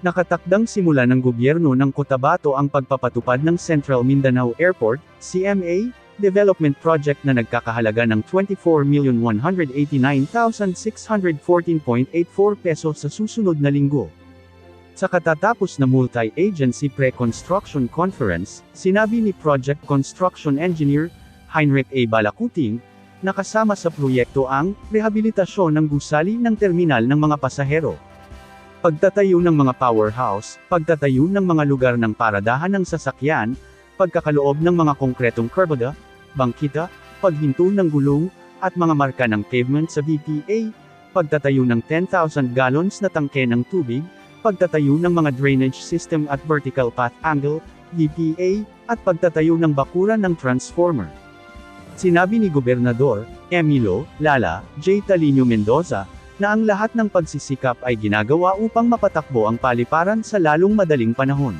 Nakatakdang simula ng gobyerno ng Cotabato ang pagpapatupad ng Central Mindanao Airport, CMA, development project na nagkakahalaga ng 24,189,614.84 peso sa susunod na linggo. Sa katatapos na multi-agency pre-construction conference, sinabi ni Project Construction Engineer, Heinrich A. Balakuting, na kasama sa proyekto ang rehabilitasyon ng gusali ng terminal ng mga pasahero. Pagtatayo ng mga powerhouse, pagtatayo ng mga lugar ng paradahan ng sasakyan, pagkakaloob ng mga konkretong kurbada, bangkita, paghinto ng gulong, at mga marka ng pavement sa BPA, pagtatayo ng 10,000 gallons na tangke ng tubig, pagtatayo ng mga drainage system at vertical path angle, BPA, at pagtatayo ng bakuran ng transformer. Sinabi ni Gobernador, Emilio, Lala, J. Talino Mendoza, na ang lahat ng pagsisikap ay ginagawa upang mapatakbo ang paliparan sa lalong madaling panahon.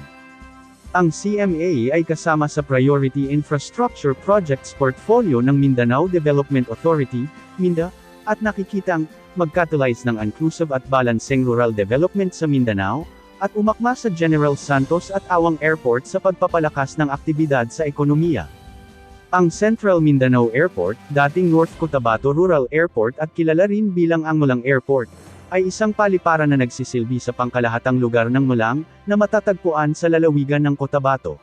Ang CMA ay kasama sa Priority Infrastructure Projects portfolio ng Mindanao Development Authority, MINDA, at nakikitang mag-catalyze ng inclusive at balancing rural development sa Mindanao, at umakma sa General Santos at Awang Airport sa pagpapalakas ng aktibidad sa ekonomiya. Ang Central Mindanao Airport, dating North Cotabato Rural Airport at kilala rin bilang ang Mulang Airport, ay isang paliparan na nagsisilbi sa pangkalahatang lugar ng Mulang, na matatagpuan sa lalawigan ng Cotabato.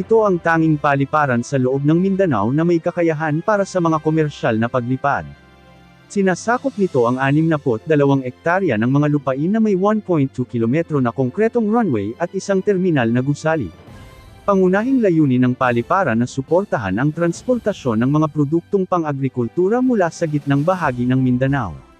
Ito ang tanging paliparan sa loob ng Mindanao na may kakayahan para sa mga komersyal na paglipad. Sinasakop nito ang 62 ektarya ng mga lupain na may 1.2 kilometro na konkretong runway at isang terminal na gusali. Pangunahing layunin ng paliparan na suportahan ang transportasyon ng mga produktong pang-agrikultura mula sa gitnang bahagi ng Mindanao.